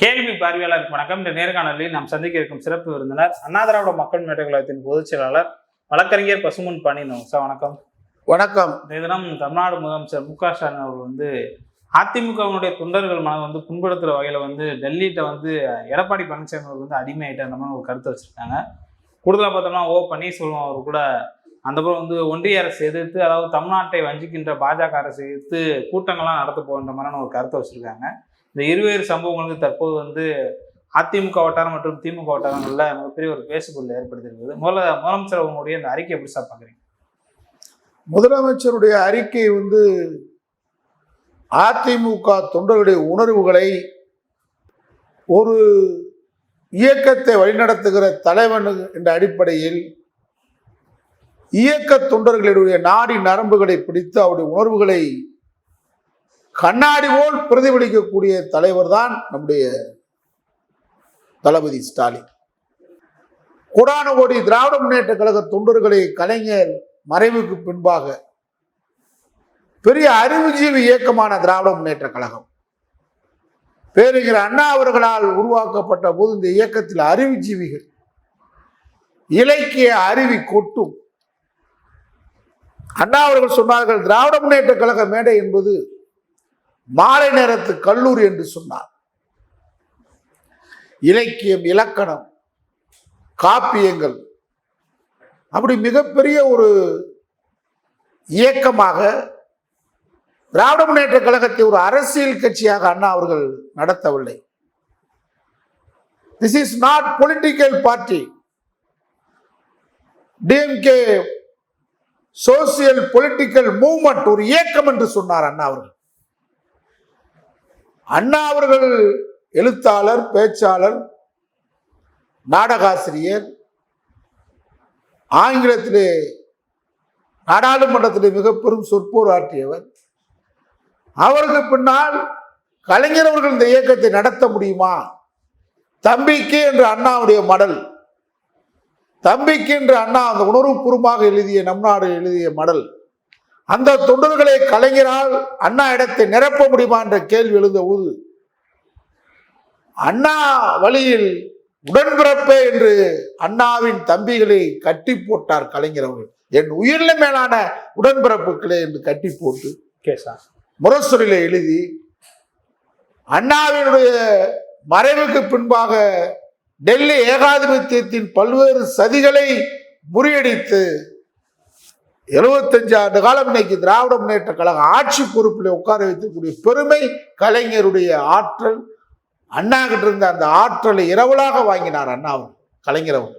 கேள்வி பார்வையாளருக்கு வணக்கம். இந்த நேர்காணலில் நாம் சந்திக்க இருக்கும் சிறப்பு விருந்தினர் அண்ணா திராவிட மக்கள் முன்னேற்ற கழகத்தின் பொதுச் செயலாளர் வழக்கறிஞர் பசுமன் பாண்டியன் சார் வணக்கம். வணக்கம். இந்த தினம் தமிழ்நாடு முதலமைச்சர் மு க ஸ்டாலின் அவர்கள் வந்து அதிமுகவினுடைய தொண்டர்கள் மனதை வந்து புண்படுத்துற வகையில வந்து டெல்லியிட்ட வந்து எடப்பாடி பழனிசாமி அவர்கள் வந்து அடிமையாயிட்டார் மாதிரி ஒரு கருத்தை வச்சிருக்காங்க. கூடுதலாக பார்த்தோம்னா ஓ பன்னீர்செல்வம் அவர் கூட அந்த புறம் வந்து ஒன்றிய அரசு எதிர்த்து அதாவது தமிழ்நாட்டை வஞ்சிக்கின்ற பாஜக அரசை எதிர்த்து கூட்டங்கள்லாம் நடத்த போகின்ற மாதிரியான ஒரு கருத்தை வச்சிருக்காங்க. இந்த இருவேறு சம்பவங்களுக்கு தற்போது வந்து அதிமுக வட்டாரம் மற்றும் திமுக வட்டாரங்களில் மிகப்பெரிய ஒரு பேசுபொருள் ஏற்படுத்தியிருக்குது முதல்ல முதலமைச்சர் அவங்களுடைய இந்த அறிக்கை எப்படி சார் பார்க்குறீங்க? முதலமைச்சருடைய அறிக்கை வந்து அதிமுக தொண்டர்களுடைய உணர்வுகளை ஒரு இயக்கத்தை வழிநடத்துகிற தலைவன் என்ற அடிப்படையில் இயக்க தொண்டர்களுடைய நாடி நரம்புகளை பிடித்து அவருடைய உணர்வுகளை கண்ணாடி போல் பிரதிபலிக்கக்கூடிய தலைவர் தான் நம்முடைய தளபதி ஸ்டாலின். கோடான கோடி திராவிட முன்னேற்ற கழக தொண்டர்களை கலைஞர் மறைவுக்கு பின்பாக பெரிய அறிவுஜீவி இயக்கமான திராவிட முன்னேற்ற கழகம். பேருங்கிற அண்ணா அவர்களால் உருவாக்கப்பட்ட போது இந்த இயக்கத்தில் அறிவுஜீவிகள் இலக்கிய அறிவி கொட்டும். அண்ணா அவர்கள் சொன்னார்கள் திராவிட முன்னேற்ற கழக மேடை என்பது மாலை நேரத்து கல்லூரி என்று சொன்னார். இலக்கியம் இலக்கணம் காப்பியங்கள் அப்படி மிகப்பெரிய ஒரு இயக்கமாக திராவிட முன்னேற்ற கழகத்தை ஒரு அரசியல் கட்சியாக அண்ணா அவர்கள் நடத்தவில்லை. This is not political party DMK social political movement ஒரு இயக்கம் என்று சொன்னார் அண்ணா அவர்கள். அண்ணா அவர்கள் எழுத்தாளர் பேச்சாளர் நாடகாசிரியர் ஆங்கிலத்திலே நாடாளுமன்றத்திலே மிக பெரும் சொற்போர் ஆற்றியவர் அவருக்கு பின்னால் கலைஞர் அவர்கள் இந்த இயக்கத்தை நடத்த முடியுமா? தம்பிக்கு என்று அண்ணாவுடைய மடல். தம்பிக்கு என்று அண்ணா அந்த உணர்வுபூர்வமாக எழுதிய நம் நாடு எழுதிய மடல். அந்த தொண்டர்களை கலைஞரால் அண்ணா இடத்தை நிரப்ப முடியுமா என்ற கேள்வி எழுந்த போது அண்ணா வழியில் உடன்பிறப்பே என்று அண்ணாவின் தம்பிகளை கட்டி போட்டார் கலைஞர் அவர்கள். என் உயிரில மேலான உடன்பிறப்புகளே என்று கட்டி போட்டு முரசொலியில எழுதி அண்ணாவினுடைய மறைவுக்கு பின்பாக டெல்லி ஏகாதிபத்தியத்தின் பல்வேறு சதிகளை முறியடித்து எழுபத்தஞ்சு ஆண்டு காலம் இன்னைக்கு திராவிட முன்னேற்ற கழகம் ஆட்சி பொறுப்பில் உட்கார வைக்கக்கூடிய பெருமை கலைஞருடைய ஆற்றல். அண்ணாகிட்ட இருந்த அந்த ஆற்றலை இரவலாக வாங்கினார் அண்ணா அவர் கலைஞர் அவர்.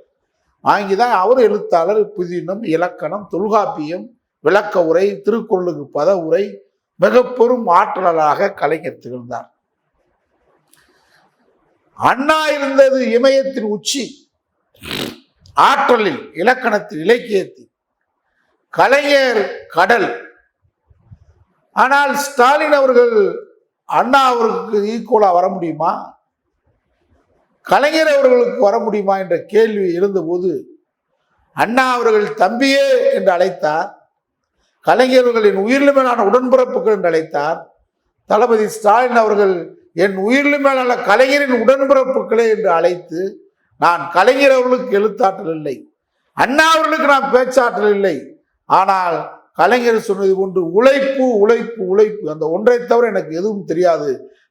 வாங்கி தான் அவர் எழுத்தாளர் புதினம் இலக்கணம் தொல்காப்பியம் விளக்க உரை திருக்குறளுக்கு பத உரை மிக பெரும் ஆற்றலாக கலைஞர் திகழ்ந்தார். அண்ணா இருந்தது இமயத்தின் உச்சி ஆற்றலில் இலக்கணத்தில் இலக்கியத்தில். கலைஞர் கடல். ஆனால் ஸ்டாலின் அவர்கள் அண்ணா அவருக்கு ஈக்குவலாக வர முடியுமா? கலைஞர் அவர்களுக்கு வர முடியுமா என்ற கேள்வி எழுந்தபோது அண்ணா அவர்கள் தம்பியே என்று அழைத்தார். கலைஞர்களின் மேலான உடன்பிறப்புகள் என்று அழைத்தார். தளபதி ஸ்டாலின் அவர்கள் என் உயிரிழமையான கலைஞரின் உடன்பிறப்புகளே என்று அழைத்து நான் கலைஞர் அவர்களுக்கு எழுத்தாற்றல் இல்லை. அண்ணா அவர்களுக்கு நான் பேச்சாற்றல் இல்லை. ஆனால் கலைஞர் சொன்னது ஒன்று உழைப்பு உழைப்பு உழைப்பு. அந்த ஒன்றை தவிர எனக்கு எதுவும் தெரியாது.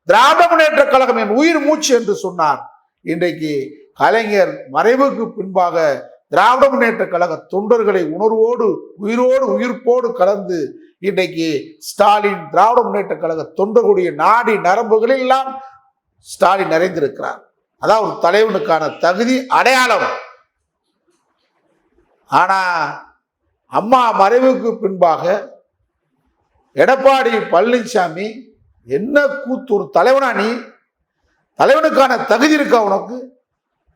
திராவிட முன்னேற்ற கழகம் என் உயிர் மூச்சு என்று சொன்னார். இன்றைக்கு கலைஞர் மறைவுக்கு பின்பாக திராவிட முன்னேற்ற கழக தொண்டர்களை உணர்வோடு உயிரோடு உயிர்ப்போடு கலந்து இன்றைக்கு ஸ்டாலின் திராவிட முன்னேற்ற கழக தொண்டர்களுடைய நாடி நரம்புகளில் எல்லாம் ஸ்டாலின் நிறைந்திருக்கிறார். அதான் ஒரு தலைவனுக்கான தகுதி அடையாளம். ஆனா அம்மா மறைவுக்கு பின்பாக எடப்பாடி பழனிசாமி என்ன கூத்து ஒரு தலைவனா நீ? தலைவனுக்கான தகுதி இருக்கா உனக்கு?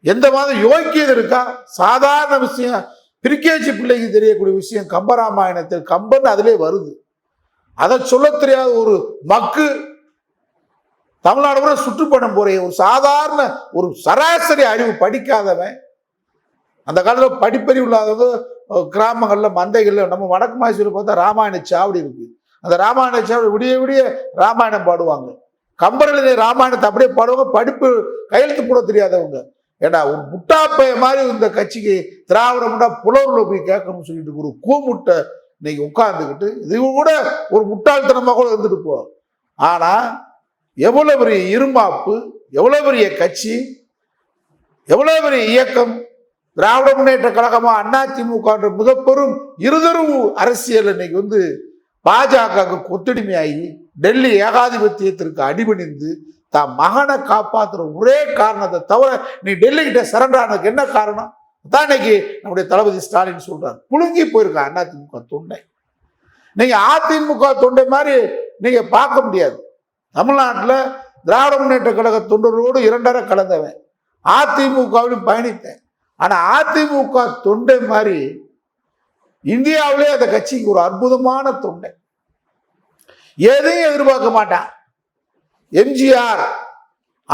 எந்த மாதிரி யோக்கியது இருக்கா? சாதாரண விஷயம் பிரிக்கேஜி பிள்ளைக்கு தெரியக்கூடிய விஷயம் கம்பராமாயணத்தில் கம்பன் அதிலே வருது. அதை சொல்ல தெரியாத ஒரு மக்கு தமிழ்நாடு கூட சுற்றுப்பயணம் போறே. ஒரு சாதாரண ஒரு சராசரி அறிவு படிக்காதவன் அந்த காலத்தில் படிப்பறிவு இல்லாதவங்க கிராமங்களில் மந்தைகளில் நம்ம வடக்கு மாசியில் பார்த்தா ராமாயண சாவடி இருக்குது அந்த ராமாயண சாவடி விடிய விடிய ராமாயணம் பாடுவாங்க. கம்பரநிலை ராமாயணத்தை அப்படியே பாடுவாங்க. படிப்பு கையெழுத்து போட தெரியாதவங்க. ஏன்னா ஒரு முட்டாப்பைய மாதிரி இந்த கட்சிக்கு திராவிட முட்டா போய் கேட்கணும்னு சொல்லிட்டு ஒரு கூமுட்டை இன்னைக்கு உட்கார்ந்துக்கிட்டு இது கூட ஒரு முட்டாள்தனமாக கூட இருந்துட்டு போ. ஆனால் எவ்வளோ பெரிய இருமாப்பு எவ்வளோ பெரிய கட்சி எவ்வளோ பெரிய இயக்கம் திராவிட முன்னேற்ற கழகமா அதிமுக என்ற மிகப்பெரும் இருதரவு அரசியல் இன்னைக்கு வந்து பாஜக கொத்தடிமையாகி டெல்லி ஏகாதிபத்தியத்திற்கு அடிபணிந்து தான் மகனை காப்பாத்துற ஒரே காரணத்தை தவிர நீ டெல்லி கிட்ட சரண்டர் ஆனதுக்கு என்ன காரணம்? தான் இன்னைக்கு நம்முடைய தளபதி ஸ்டாலின் சொல்றார். புழுங்கி போயிருக்கான் அதிமுக தொண்டை. நீங்க அதிமுக தொண்டை மாதிரி நீங்க பார்க்க முடியாது. தமிழ்நாட்டில் திராவிட முன்னேற்ற கழக தொண்டர்களோடு இரண்டரை கலந்தவன். அதிமுகவிலும் பயணித்தேன். ஆனா அதிமுக தொண்டை மாதிரி இந்தியாவிலே அந்த கட்சிக்கு ஒரு அற்புதமான தொண்டை. எதையும் எதிர்பார்க்க மாட்டான். எம்ஜிஆர்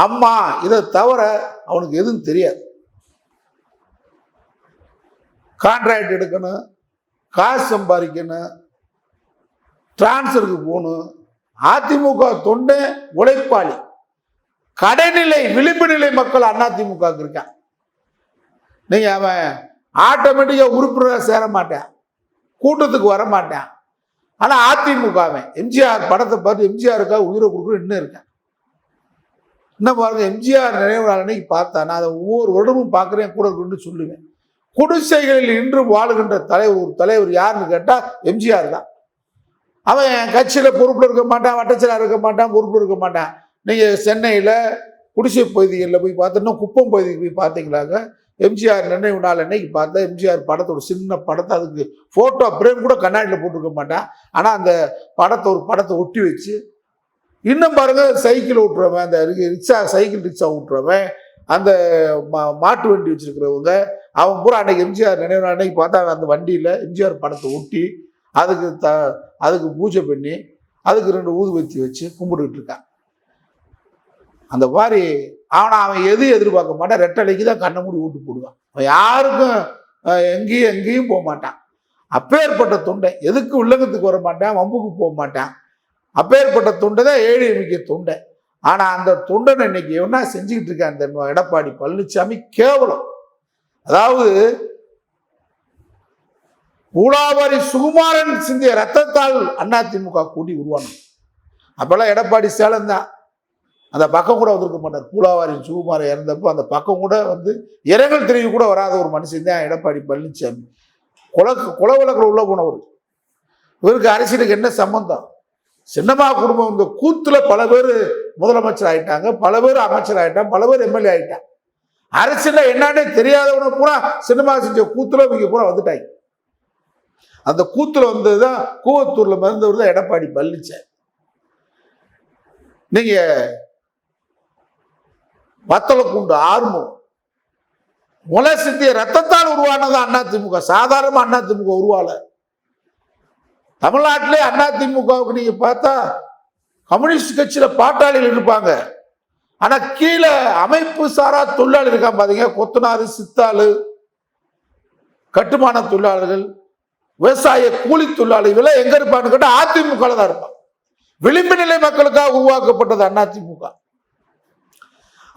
அம்மா இதை தவிர அவனுக்கு எதுவும் தெரியாது. கான்ட்ராக்ட் எடுக்கணும் காசு சம்பாதிக்கணும் டிரான்ஸ்ஃபருக்கு போகணும். அதிமுக தொண்டை உழைப்பாளி. கடைநிலை விளிம்பு நிலை மக்கள் அதிமுக இருக்கான் நீங்கள் அவன் ஆட்டோமேட்டிக்காக உறுப்பினராக சேர மாட்டான். கூட்டத்துக்கு வர மாட்டேன். ஆனால் அதிமுகவன் எம்ஜிஆர் படத்தை பார்த்து எம்ஜிஆருக்காக உயிரை கொடுக்குற இன்னும் இருக்கேன் இன்னும் பாருங்க எம்ஜிஆர் நினைவு நாள் அன்னைக்கு நான் அதை ஒவ்வொரு வருடமும் பார்க்குறேன் கூட இருக்குன்னு சொல்லுவேன். குடிசைகளில் இன்று வாழுகின்ற தலைவர் ஒரு தலைவர் யாருன்னு கேட்டால் எம்ஜிஆர் தான். அவன் கட்சியில் பொறுப்பில் இருக்க மாட்டான் வட்டச்சலாக இருக்க மாட்டான் பொறுப்பில் இருக்க மாட்டான். நீங்கள் சென்னையில் குடிசை பகுதிகளில் போய் பார்த்தோன்னா குப்பம் பகுதிக்கு போய் பார்த்தீங்களாக்க எம்ஜிஆர் நினைவு நாள் அன்னைக்கு பார்த்தா எம்ஜிஆர் படத்தோட சின்ன படத்தை அதுக்கு ஃபோட்டோ பிரேம் கூட கண்ணாடியில் போட்டிருக்க மாட்டான். ஆனால் அந்த படத்தை ஒரு படத்தை ஒட்டி வச்சு இன்னும் பாருங்க சைக்கிள் ஓட்டுறவன் அந்த ரிக்ஷா சைக்கிள் ரிக்ஷா ஓட்டுறவன் அந்த மா- மாட்டு வண்டி வச்சுருக்கிறவங்க அவன் பூரா அன்னைக்கு எம்ஜிஆர் நினைவு நாள் அன்னைக்கு பார்த்தா அந்த வண்டியில் எம்ஜிஆர் படத்தை ஒட்டி அதுக்கு த அதுக்கு பூஜை பண்ணி அதுக்கு ரெண்டு ஊதுபத்தி வச்சு கும்பிட்டுக்கிட்டு இருக்கான் அந்த மாதிரி அவனை அவன் எது எதிர்பார்க்க மாட்டான். ரெட்டலைக்கு தான் கண்ணை மூடி ஓட்டு போடுவான். அவன் யாருக்கும் எங்கேயும் எங்கேயும் போக மாட்டான். அப்பேற்பட்ட தொண்டை எதுக்கு உள்ளங்கத்துக்கு வர மாட்டான் வம்புக்கு போக மாட்டான். அப்பேற்பட்ட தொண்டை தான் ஏழு மிக்க தொண்டை. ஆனால் அந்த தொண்டனை இன்னைக்கு என்ன செஞ்சுக்கிட்டு இருக்கான் இந்த எடப்பாடி பழனிசாமி கேவலம். அதாவது ஊடாவரி சுகுமாரன் சிந்திய ரத்தத்தால் அதிமுக கூட்டி உருவானோம் அப்பெல்லாம் எடப்பாடி சேலம் தான் அந்த பக்கம் கூட வந்திருக்க மாட்டார். பூலாவாரி சுகுமார் இறந்தப்போ அந்த பக்கம் கூட வந்து இரங்கல் தெரிவு கூட வராத ஒரு மனுஷன் தான் எடப்பாடி பழனிசாமி குல வழக்கில் உள்ள போனவர். இவருக்கு அரசியலுக்கு என்ன சம்பந்தம்? சின்னம்மா குடும்பம் இந்த கூத்துல பல பேர் முதலமைச்சர் ஆயிட்டாங்க பல பேர் அமைச்சர் ஆயிட்டாங்க பல பேர் எம்எல்ஏ ஆயிட்டாங்க. அரசியல்ல என்னன்னே தெரியாதவன பூரா சினிமா செஞ்ச கூத்துல இவங்க பூரா வந்துட்டாங்க. அந்த கூத்துல வந்ததுதான் கூவத்தூர்ல மருந்தவர் தான் எடப்பாடி பழனிச்சார் நீங்க வத்தலக்குண்டு ஆர்வம் முளை சிந்திய ரத்தத்தால் உருவானது அதிமுக சாதாரண திமுக உருவால. தமிழ்நாட்டிலே அண்ணா திமுகவுக்கு நீங்க பார்த்தா கம்யூனிஸ்ட் கட்சியில பாட்டாளிகள் இருப்பாங்க. ஆனா கீழே அமைப்பு சாரா தொழிலாளி இருக்கான் பாத்தீங்க. கொத்தனாறு சித்தாளு கட்டுமான தொழிலாளர்கள் விவசாய கூலி தொழிலாளிகள் எங்க இருப்பான்னு கேட்டா அதிமுக தான் இருப்பான். விளிம்பு நிலை மக்களுக்காக உருவாக்கப்பட்டது அதிமுக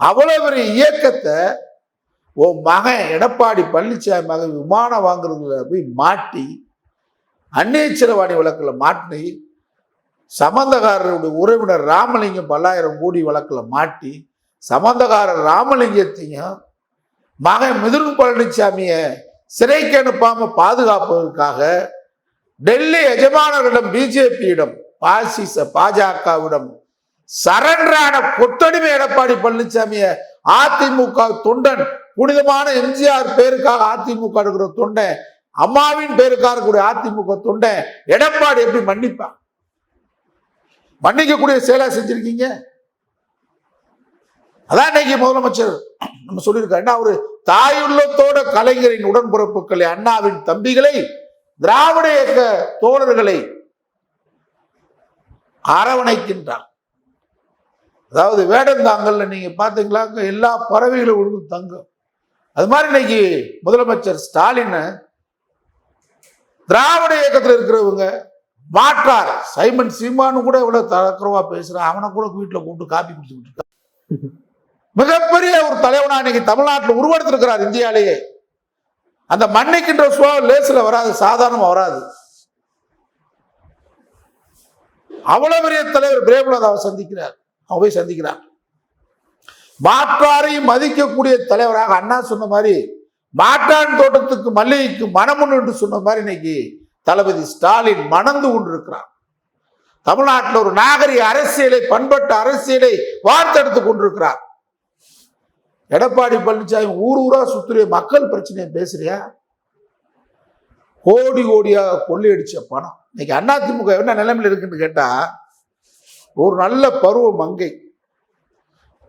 அவ்வளோ பெரிய இயக்கத்தை உன் மகன் எடப்பாடி பழனிசாமி மகன் விமானம் வாங்குறதுல போய் மாட்டி அந்நிய வழக்கில் மாட்டி சம்பந்தக்காரருடைய உறவினர் ராமலிங்கம் பல்லாயிரம் கோடி வழக்கில் மாட்டி சம்பந்தக்காரர் ராமலிங்கத்தையும் மகன் மிதுன் பழனிசாமியை சிறைக்கு அனுப்பாமல் பாதுகாப்பதற்காக டெல்லி எஜமானரிடம் பிஜேபியிடம் பாசிச பாஜகவிடம் சரண்டரான கொத்தடிமை எடப்பாடி பழனிசாமிய அதிமுக தொண்டன் புனிதமான எம்ஜிஆர் பேருக்காக அதிமுக இருக்கிற தொண்டன் அம்மாவின் பேருக்காக இருக்கக்கூடிய அதிமுக தொண்டன் எடப்பாடி எப்படி மன்னிப்பா? மன்னிக்கக்கூடிய செயலா செஞ்சிருக்கீங்க? அதான் இன்னைக்கு முதலமைச்சர் நம்ம சொல்லியிருக்காரு. என்ன ஒரு தாயுள்ளத்தோட கலைஞரின் உடன்பிறப்புகளை அண்ணாவின் தம்பிகளை திராவிட இயக்க தோழர்களை அரவணைக்கின்றார். அதாவது வேடந்தாங்கல்ல நீங்க பாத்தீங்களா எல்லா பறவைகளும் விழுந்து தங்கும். அது மாதிரி இன்னைக்கு முதலமைச்சர் ஸ்டாலின் திராவிட இயக்கத்தில் இருக்கிறவங்க மாற்றார். சைமன் சீமானு கூட இவ்வளவு தக்கரவா பேசுறான். அவனை கூட வீட்டுல கூப்பிட்டு காப்பி குடிச்சுக்கிட்டு இருக்கான். மிகப்பெரிய ஒரு தலைவனா இன்னைக்கு தமிழ்நாட்டில் உருவெடுத்திருக்கிறார் இந்தியாலேயே. அந்த மன்னிக்கின்ற சுவாவம் லேசில் வராது சாதாரணமாக வராது. அவ்வளவு பெரிய தலைவர் பிரேமலதாவை சந்திக்கிறார். அவன் போய் சந்திக்கிறான். மாற்றாரையும் மதிக்கக்கூடிய தலைவராக அண்ணா சொன்ன மாதிரி மாற்றான் தோட்டத்துக்கு மல்லிகைக்கு மனமுன்னு என்று சொன்ன மாதிரி இன்னைக்கு தளபதி ஸ்டாலின் மணந்து கொண்டிருக்கிறார். தமிழ்நாட்டில் ஒரு நாகரிக அரசியலை பண்பட்ட அரசியலை வார்த்தெடுத்துக் கொண்டிருக்கிறார். எடப்பாடி பழனிசாமி ஊர் ஊரா சுத்துறிய மக்கள் பிரச்சனையை பேசுறியா? கோடி கோடியாக கொள்ளையடிச்ச பணம். இன்னைக்கு அதிமுக என்ன நிலைமையில் இருக்குன்னு கேட்டா ஒரு நல்ல பருவ மங்கை.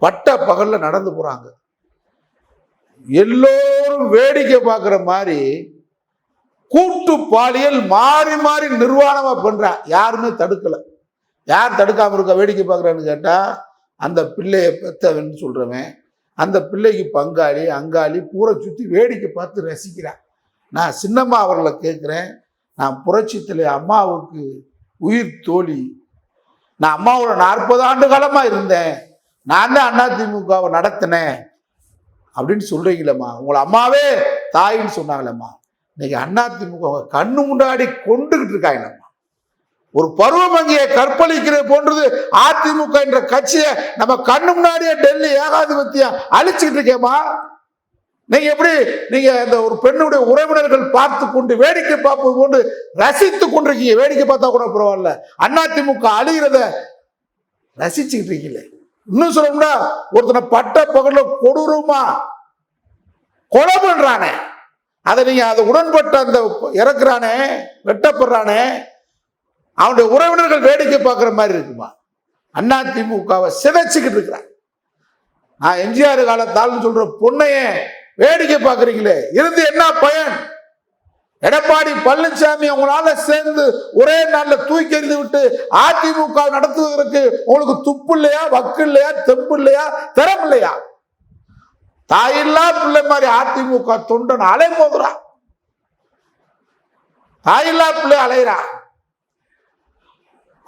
பட்ட பகல்ல நடந்து போறாங்க. எல்லோரும் வேடிக்கை பார்க்குற மாதிரி கூட்டு பாலியல் மாறி மாறி நிர்வாணமா பண்றா. யாருமே தடுக்கல. யார் தடுக்காம இருக்க? வேடிக்கை பார்க்குறான்னு கேட்டா அந்த பிள்ளைய பெத்தவன் சொல்றவன் அந்த பிள்ளைக்கு பங்காளி அங்காளி பூரை சுற்றி வேடிக்கை பார்த்து ரசிக்கிறான் நான் சின்னம்மா அவர்களை கேட்குறேன் நான் புரட்சி தலைவர் அம்மாவுக்கு உயிர் தோழி நான் அம்மாவோட நாற்பது ஆண்டு காலமாக இருந்தேன். நான் தான் அதிமுகவை நடத்தினேன். அப்படின்னு சொல்கிறீங்களேம்மா உங்களை அம்மாவே தாயின்னு சொன்னாங்களேம்மா. இன்னைக்கு அதிமுக கண்ணு முன்னாடி கொண்டுகிட்டு இருக்காங்களேம்மா. ஒரு பருவமங்கியை கற்பழிக்கிற போன்றது அதிமுக என்ற கட்சியை நம்ம கண்ணு முன்னாடியே டெல்லி ஏகாதிபத்தியம் அழிச்சுக்கிட்டு இருக்கேம்மா. நீங்க எப்படி நீங்க அந்த ஒரு பெண்ணுடைய உறவினர்கள் பார்த்து கொண்டு வேடிக்கை பார்ப்பது கொண்டு ரசித்து கொண்டிருக்கீங்க. வேடிக்கை பார்த்தா கூட பரவாயில்ல. அதிமுக அழிகிறத ரசிச்சுக்கிட்டு இருக்கீங்களே. இன்னும் சொல்லணும்னா ஒருத்தனை பட்ட பகல கொடூரமா கொலை பண்றானே. அதை நீங்க அதை உடன்பட்ட அந்த இறக்குறானே வெட்டப்படுறானே. அவனுடைய உறவினர்கள் வேடிக்கை பார்க்குற மாதிரி இருக்குமா? அண்ணா திமுகவை சிதைச்சுக்கிட்டு இருக்கிறான். நான் எம்ஜிஆர் காலத்தால்னு சொல்ற பொண்ணையே வேடிக்கை பார்க்குறீங்களே. இருந்து என்ன பயன்? எடப்பாடி பழனிசாமி உங்களால சேர்ந்து ஒரே நாள்ல தூக்கி எறிந்து விட்டு அதிமுக நடத்துவதற்கு உங்களுக்கு துப்பு இல்லையா வக்கு இல்லையா தெம்பு இல்லையா திறம் இல்லையா? தாயில்லா பிள்ளை மாதிரி அதிமுக தொண்டன் அலை மோதுறா தாயில்லா பிள்ளை அலைகிறா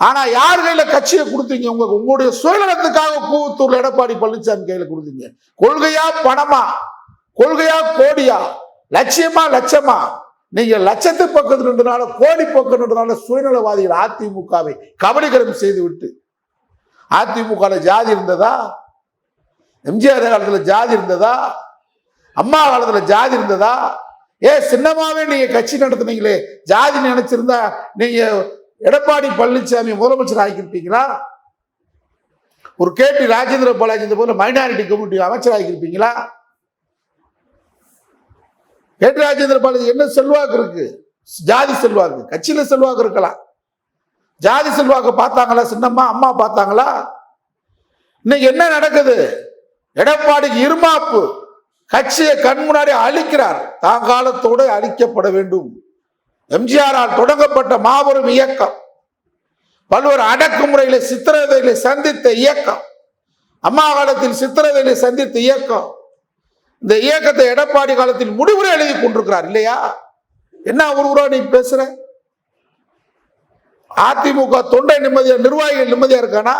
ஆனா யார் கையில கட்சியை கொடுத்தீங்க? உங்க உங்களுடைய சுயநலத்துக்காக கூவத்தூர்ல எடப்பாடி பழனிசாமி கையில கொடுத்தீங்க. கொள்கையா பணமா? கொள்கையா கோடியா? லட்சியமா லட்சமா? நீங்க லட்சத்து பக்கத்து கோடி பக்கம் சுயநலவாதிகள் அதிமுகவை கபலீகரம் செய்து விட்டு அதிமுக ஜாதி இருந்ததா? எம்ஜிஆர் காலத்துல ஜாதி இருந்ததா? அம்மா காலத்துல ஜாதி இருந்ததா? ஏ சின்னமாவே நீங்க கட்சி நடத்துனீங்களே. ஜாதி நினைச்சிருந்தா நீங்க எடப்பாடி பழனிசாமி முதலமைச்சர் ஆகியிருப்பீங்களா? ஒரு கேபி ராஜேந்திர பாலாஜி போல மைனாரிட்டி கம்யூனிட்டி அமைச்சர் ஆகியிருப்பீங்களா? கேடி ராஜேந்திர பாலாஜி என்ன செல்வாக்கு இருக்கு? ஜாதி செல்வாக்கு. கட்சியில செல்வாக்கு இருக்கலாம். ஜாதி செல்வாக்கு பார்த்தாங்களா? சின்னம்மா அம்மா பார்த்தாங்களா? இன்னைக்கு என்ன நடக்குது? எடப்பாடிக்கு இருமாப்பு. கட்சியை கண் முன்னாடி அழிக்கிறார். தாங்காலத்தோடு அழிக்கப்பட வேண்டும். எம்ஜிஆரால் தொடங்கப்பட்ட மாபெரும் இயக்கம். பல்வேறு அடக்குமுறையில சித்திரவதைகளை சந்தித்த இயக்கம். அம்மா காலத்தில் சித்திரவதைகளை சந்தித்த இயக்கம். இந்த இயக்கத்தை எடப்பாடி காலத்தில் முடிவுரை எழுதி கொண்டிருக்கிறார் இல்லையா? என்ன ஒரு நீ பேசுற? அதிமுக தொண்டை நிம்மதியா நிர்வாகிகள் நிம்மதியா இருக்கானா?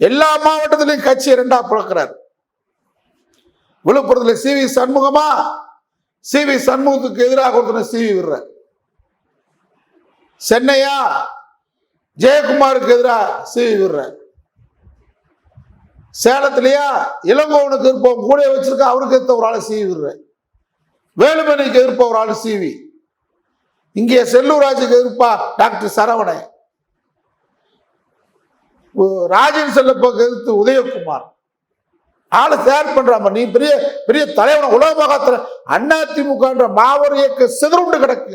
எல்லா மாவட்டத்திலையும் கட்சி இரண்டா பிறக்கிறார். விழுப்புரத்தில் சி வி சண்முகமா? சி வி சண்முகத்துக்கு எதிராக ஒருத்தனை வி விடுற சென்னையா? ஜெயக்குமாருக்கு எதிராக சீவி விடுற சேலத்திலேயே? இளங்கோவனுக்கு இருப்பவன் கூட வச்சிருக்க அவருக்கு எடுத்த ஒரு ஆள் சீவி விடுற வேலுமணிக்கு எதிர்ப்ப ஒரு ஆள் சீவி இங்கே செல்லூராஜுக்கு எதிர்ப்பா டாக்டர் சரவணன் ராஜன் செல்லப்பக்கு எதிர்த்து உதயகுமார். ஆளை தயார் பண்றாம நீ பெரிய பெரிய தலைவன உலக மகாத்திர அண்ணா திமுகன்ற மாபெரும் இயக்க சிதறுண்டு கிடக்கு.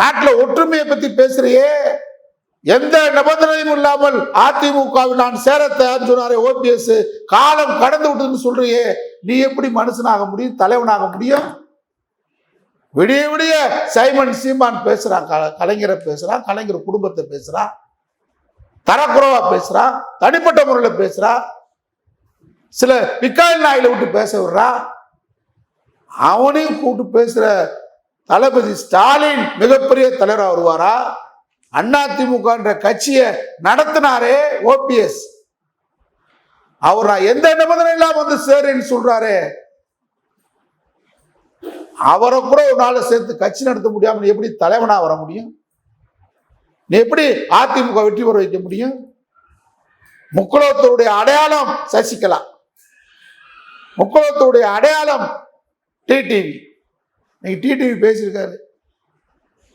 நாட்டுல ஒற்றுமையை பத்தி பேசுறியே. எந்த நிபந்தனையும் இல்லாமல் அதிமுகவில் நான் சேர தயார் சொன்னாரே ஓபிஎஸ். காலம் கடந்து விட்டதுன்னு சொல்றியே. நீ எப்படி மனுஷனாக முடியும் தலைவனாக முடியும்? விடிய விடிய சைமன் சீமான் பேசுறான் க- கலைஞரை பேசுறான் கலைஞர் குடும்பத்தை பேசுறான் தரக்குறவா பேசுறான் தனிப்பட்ட முறையில் பேசுறான். சில பிக்காயில் நாயில விட்டு பேச விடுறா. அவனையும் கூப்பிட்டு பேசுற தளபதி ஸ்டாலின் மிகப்பெரிய தலைவராக வருவாரா? அதிமுக கட்சியை நடத்தினாரே ஓபிஎஸ். அவர் நான் எந்த நிபந்தனை இல்லாம வந்து சேருன்னு சொல்றாரு. அவரை கூட ஒரு நாள் சேர்த்து கட்சி நடத்த முடியாம நீ எப்படி தலைவனா வர முடியும்? நீ எப்படி அதிமுக வெற்றி பெற வைக்க முடியும்? முக்குலத்தருடைய அடையாளம் சசிகலா. முக்குலத்தருடைய அடையாளம் டிடிவி. இன்னைக்கு டிடிவி பேசியிருக்காரு.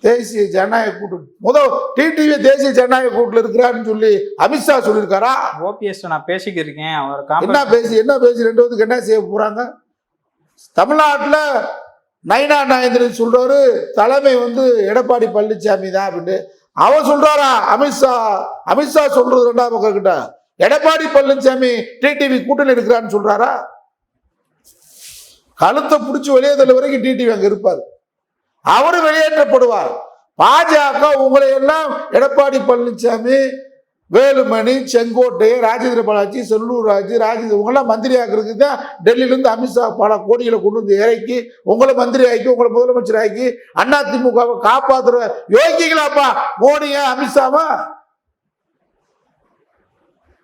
தேசிய ஜனநாயக கூட்டு. முதல் டிடிவி தேசிய ஜனநாயக கூட்டில் இருக்கிறாருன்னு சொல்லி அமித்ஷா சொல்லியிருக்காரா? ஓபிஎஸ் நான் பேசிக்கிருக்கேன். அவர் என்ன பேசி என்ன பேசி ரெண்டு பேத்துக்கு என்ன செய்ய போறாங்க? தமிழ்நாட்டில் நயினா நாயந்திரன் சொல்றாரு தலைமை வந்து எடப்பாடி பழனிசாமி தான் அப்படின்னு. அவன் சொல்றாரா? அமித்ஷா அமித்ஷா சொல்றது ரெண்டாம் பக்கம் கிட்ட. எடப்பாடி பழனிசாமி டிடிவி கூட்டணி இருக்கிறான்னு சொல்றாரா? கழுத்தை பிடிச்சி வெளியே தள்ள வரைக்கும் டிடிவி அங்க இருப்பார். அவரும் வெளியேற்றப்படுவார். பாஜக உங்களை எல்லாம் எடப்பாடி பழனிசாமி வேலுமணி செங்கோட்டை ராஜேந்திர பாலாஜி செல்லூர் ராஜு ராஜேந்திர உங்களாம் மந்திரி ஆக்குறதுக்கு தான் டெல்லியிலேருந்து அமித்ஷா பல கோடிகளை கொண்டு வந்து இறக்கி உங்களை மந்திரி ஆக்கி உங்களை முதலமைச்சர் ஆக்கி அண்ணா திமுகவை காப்பாத்துற யோகிக்கலாப்பா மோடியா அமித்ஷாவா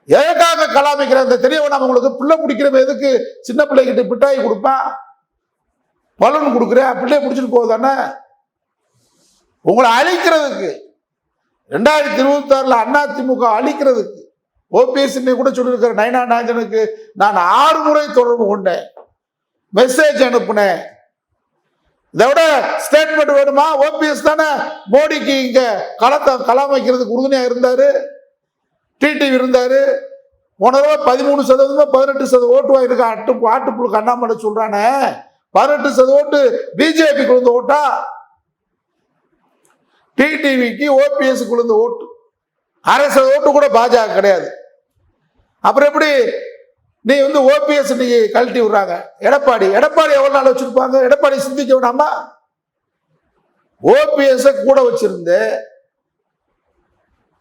எதற்காக கலாமிக்கிற அந்த தெரியவன் வேணாம் உங்களுக்கு பிள்ளை பிடிக்கிறவன் எதுக்கு சின்ன பிள்ளைகிட்ட பிட்டாய் கொடுப்பான்? பலன் கொடுக்குறேன் அப்படியே பிடிச்சிட்டு போகுதானே? உங்களை அழிக்கிறதுக்கு ரெண்டாயிரத்தி இருபத்தி ஆறுல அண்ணா திமுக அழிக்கிறதுக்கு ஓபிஎஸ் கூட சொல்லியிருக்கிற நயனா நாயகனுக்கு நான் ஆறு முறை தொடர்பு கொண்டேன். மெசேஜ் அனுப்புனேன். இதை விட ஸ்டேட்மெண்ட் வேணுமா? ஓபிஎஸ் தானே? மோடிக்கு இங்க களத்தை களம் வைக்கிறதுக்கு உறுதுணையா இருந்தாரு. டிடிவி இருந்தாரு. போன தடவை பதிமூணு சதவீதமா பதினெட்டு சதவீதம் ஓட்டு வாங்கியிருக்க அட்டு ஆட்டுப்புழுக்கு அண்ணாமலை சொல்றானே. பதினெட்டு சதவீத ஓட்டு பிஜேபி குழுந்த ஓட்டா. டிடிவிக்கு ஓபிஎஸ் குழுந்த ஓட்டு. அரை சதவீத ஓட்டு கூட பாஜக கிடையாது. அப்புறம் எப்படி? நீ வந்து ஓபிஎஸ் இன்னைக்கு கழட்டி விடுறாங்க. எடப்பாடி எடப்பாடி எவ்வளோ நாள் வச்சிருப்பாங்க? எடப்பாடி சிந்திக்க வேணாமா ஓபிஎஸ் கூட வச்சிருந்து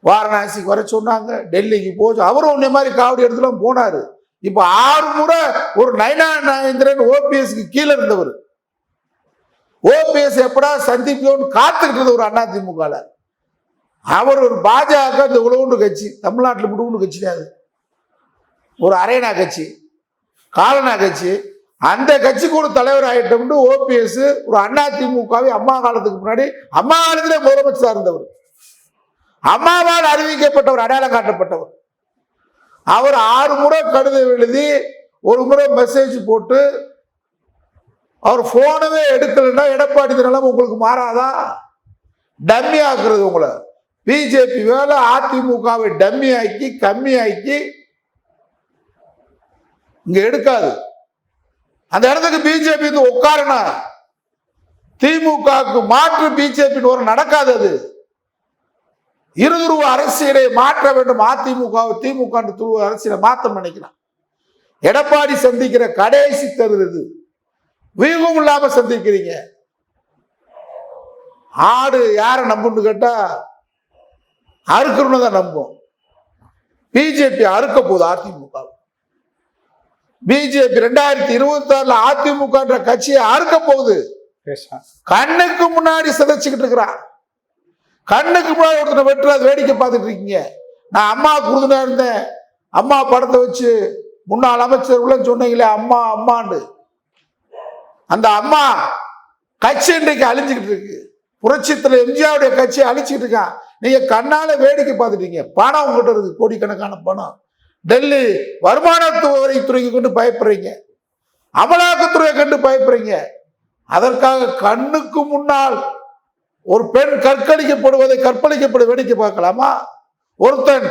வாரணாசிக்கு வர சொன்னாங்க. டெல்லிக்கு போச்சு அவரும் உன்னை மாதிரி காவடி எடுத்துலாம் போனாரு. இப்ப ஆறு முறை ஒரு நயனா நாயந்திரன் ஓபிஎஸ்க்கு கீழே இருந்தவர். ஓபிஎஸ் எப்படா சந்திப்போன்னு காத்துக்கிட்டு இருந்த ஒரு அதிமுகல அவர் ஒரு பாஜக இந்த உழவுண்டு கட்சி தமிழ்நாட்டில் முடிவுண்டு கட்சி தான் அது. ஒரு அரேனா கட்சி காலனா கட்சி. அந்த கட்சிக்கு ஒரு தலைவர் ஆகிட்டோம்னு ஓபிஎஸ் ஒரு அதிமுகவை அம்மா காலத்துக்கு முன்னாடி அம்மா காலத்திலே முதலமைச்சராக இருந்தவர். அம்மாவால் அறிவிக்கப்பட்டவர் அடையாளம் காட்டப்பட்டவர். அவர் ஆறு முறை கடிதம் எழுதி ஒரு முறை மெசேஜ் போட்டு அவர் போனவே எடுக்கலைன்னா எடப்பாடி நிலம் உங்களுக்கு மாறாதா? டம்மி ஆக்குறது உங்களை. பிஜேபி வேலை அதிமுகவை டம்மி ஆக்கி கம்மி ஆக்கி இங்க எடுக்காது. அந்த இடத்துக்கு பிஜேபி வந்து உட்காரணும் திமுகவுக்கு மாற்று பிஜேபி ஒரு நடக்காது அது. இருதுருவ அரசியலை மாற்ற வேண்டும். அதிமுக திமுக துருவ அரசியலை மாற்ற நினைக்கிறான் எடப்பாடி சந்திக்கிற கடைசி தேர்தல் இது. வீகம் இல்லாம சந்திக்கிறீங்க. ஆடு யாரை நம்புன்னு கேட்டா அறுக்கணும்னு தான் நம்பும் பிஜேபி அறுக்க போகுது அதிமுக. பிஜேபி ரெண்டாயிரத்தி இருபத்தி ஆறுல அதிமுக என்ற கட்சியை அறுக்க போகுது. கண்ணுக்கு முன்னாடி சிதைச்சுக்கிட்டு இருக்கிறான் கண்ணுக்கு முன்னாடி ஒருத்தனை வெட்டுற அது வேடிக்கை பார்த்துட்டு இருக்கீங்க. நான் அம்மா குருதுனா இருந்தேன் அம்மா படத்தை வச்சு முன்னாள் அமைச்சர் உள்ள சொன்னீங்களே அம்மா அம்மான்னு. அந்த அம்மா கட்சி இன்றைக்கு அழிஞ்சுக்கிட்டு இருக்கு. புரட்சித்தில் எம்ஜிஆருடைய கட்சியை அழிச்சிட்டு இருக்கான் நீங்க கண்ணால வேடிக்கை பார்த்துட்டீங்க பணம் உங்ககிட்ட இருக்கு கோடிக்கணக்கான பணம். டெல்லி வருமானத்துறைத்துறைக்கு கொண்டு பயப்படுறீங்க. அமலாக்கத்துறையை கண்டு பயப்படுறீங்க. அதற்காக கண்ணுக்கு முன்னால் ஒரு பெண் கற்கடிக்கப்படுவதை கற்பழிக்கப்பட வேடிக்கை பார்க்கலாமா? ஒருத்தன்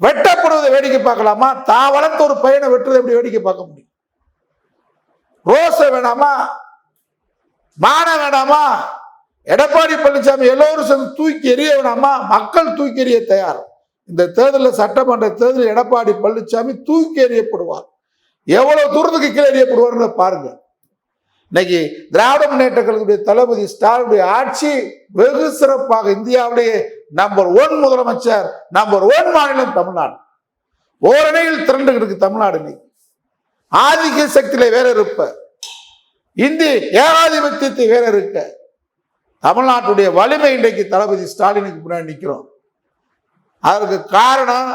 வெட்டப்படுவதை வேடிக்கை பார்க்கலாமா? தான் வளர்த்த ஒரு பையனை வெட்டுறதை எப்படி வேடிக்கை பார்க்க முடியும்? ரோச வேணாமா? மான வேணாமா? எடப்பாடி பழனிசாமி எல்லோரும் சேர்ந்து தூக்கி எறிய வேணாமா? மக்கள் தூக்கி எறிய தயார். இந்த தேர்தலில் சட்டமன்ற தேர்தலில் எடப்பாடி பழனிசாமி தூக்கி எறியப்படுவார். எவ்வளவு தூரத்துக்கு கீழே எறியப்படுவார்னு பாருங்கள் இன்னைக்கு திராவிட முன்னேற்ற கழகத்துடைய தளபதி ஸ்டாலினுடைய ஆட்சி வெகு சிறப்பாக இந்தியாவுடைய நம்பர் ஒன் முதலமைச்சர் நம்பர் ஒன் மாநிலம் தமிழ்நாடு. ஓரணையில் திரண்டு இருக்கு தமிழ்நாடு இன்னைக்கு. ஆதிக்க சக்தியில வேற இருப்ப. இந்தி ஏகாதிபத்தியத்தை வேற இருக்க. தமிழ்நாட்டுடைய வலிமை இன்றைக்கு தளபதி ஸ்டாலினுக்கு முன்னாடி நிற்கிறோம் அதற்கு காரணம்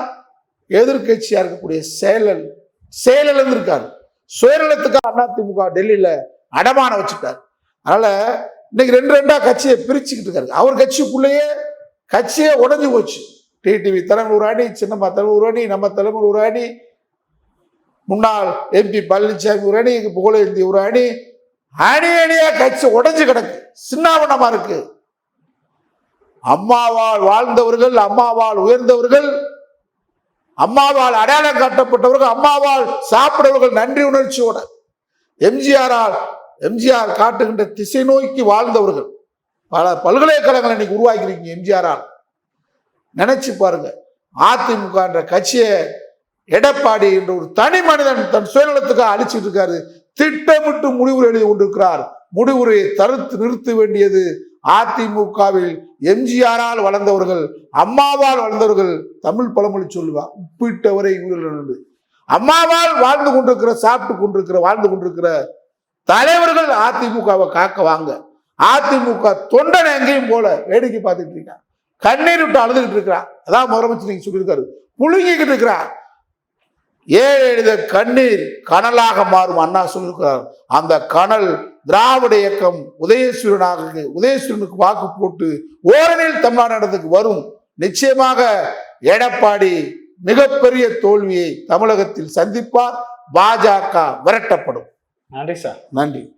எதிர்கட்சியா இருக்கக்கூடிய செயலல் செயலிழந்து இருக்காரு சுயநலத்துக்காக அதிமுக டெல்லியில அடமான வச்சுட்டார். அதனால இன்னைக்கு ரெண்டு ரெண்டா கட்சியை பிரிச்சுக்கிட்டு இருக்காரு. அவர் கட்சிக்குள்ளேயே கட்சியே உடஞ்சு போச்சு. டிடிவி தலைமை ஒரு அணி சின்னம்மா தலைமை ஒரு அணி நம்ம தலைமை ஒரு அணி முன்னாள் எம்பி பழனிசாமி ஒரு அணி புகழேந்தி ஒரு அணி. அணி அணியா கட்சி உடஞ்சு கிடக்கு. சின்னாவனமா இருக்கு. அம்மாவால் வாழ்ந்தவர்கள் அம்மாவால் உயர்ந்தவர்கள் அம்மாவால் அடையாளம் காட்டப்பட்டவர்கள் அம்மாவால் சாப்பிடவர்கள் நன்றி உணர்ச்சியோட. எம்ஜிஆரால் எம்ஜிஆர் காட்டுகின்ற திசை நோக்கி வாழ்ந்தவர்கள். பல பல்கலைக்கழகங்களை இன்னைக்கு உருவாக்கிருக்கீங்க எம்ஜிஆரால். நினைச்சு பாருங்க. அதிமுக என்ற கட்சியை எடப்பாடி என்ற ஒரு தனி மனிதன் தன் சுயநலத்துக்காக அழிச்சிட்டு இருக்காரு. திட்டமிட்டு முடிவுரை எழுதி கொண்டிருக்கிறார். முடிவுரையை தடுத்து நிறுத்த வேண்டியது அதிமுகவில் எம்ஜிஆரால் வளர்ந்தவர்கள் அம்மாவால் வளர்ந்தவர்கள் தமிழ் பழமொழி சொல்லுவா உப்பிட்டவரை உயிரிழந்து அம்மாவால் வாழ்ந்து கொண்டிருக்கிற சாப்பிட்டு கொண்டிருக்கிற வாழ்ந்து கொண்டிருக்கிற தலைவர்கள் அதிமுகவை காக்க வாங்க. அதிமுக தொண்டனை எங்கேயும் போல வேடிக்கை பார்த்துட்டு இருக்கான் கண்ணீர் விட்டு அழுதுகிட்டு இருக்கிறான் அதான் முதலமைச்சர் நீங்க சொல்லியிருக்காரு. புழுங்கிக்கிட்டு இருக்கிறான் ஏழு எழுத கண்ணீர் கனலாக மாறும் அண்ணா சொல்லியிருக்கிறார். அந்த கனல் திராவிட இயக்கம் உதயசூரனாக உதயசூரனுக்கு வாக்கு போட்டு ஓரணியில் தமிழ்நாடு வரும். நிச்சயமாக எடப்பாடி மிகப்பெரிய தோல்வியை தமிழகத்தில் சந்திப்பார். பாஜக விரட்டப்படும். நன்றி சார். நன்றி.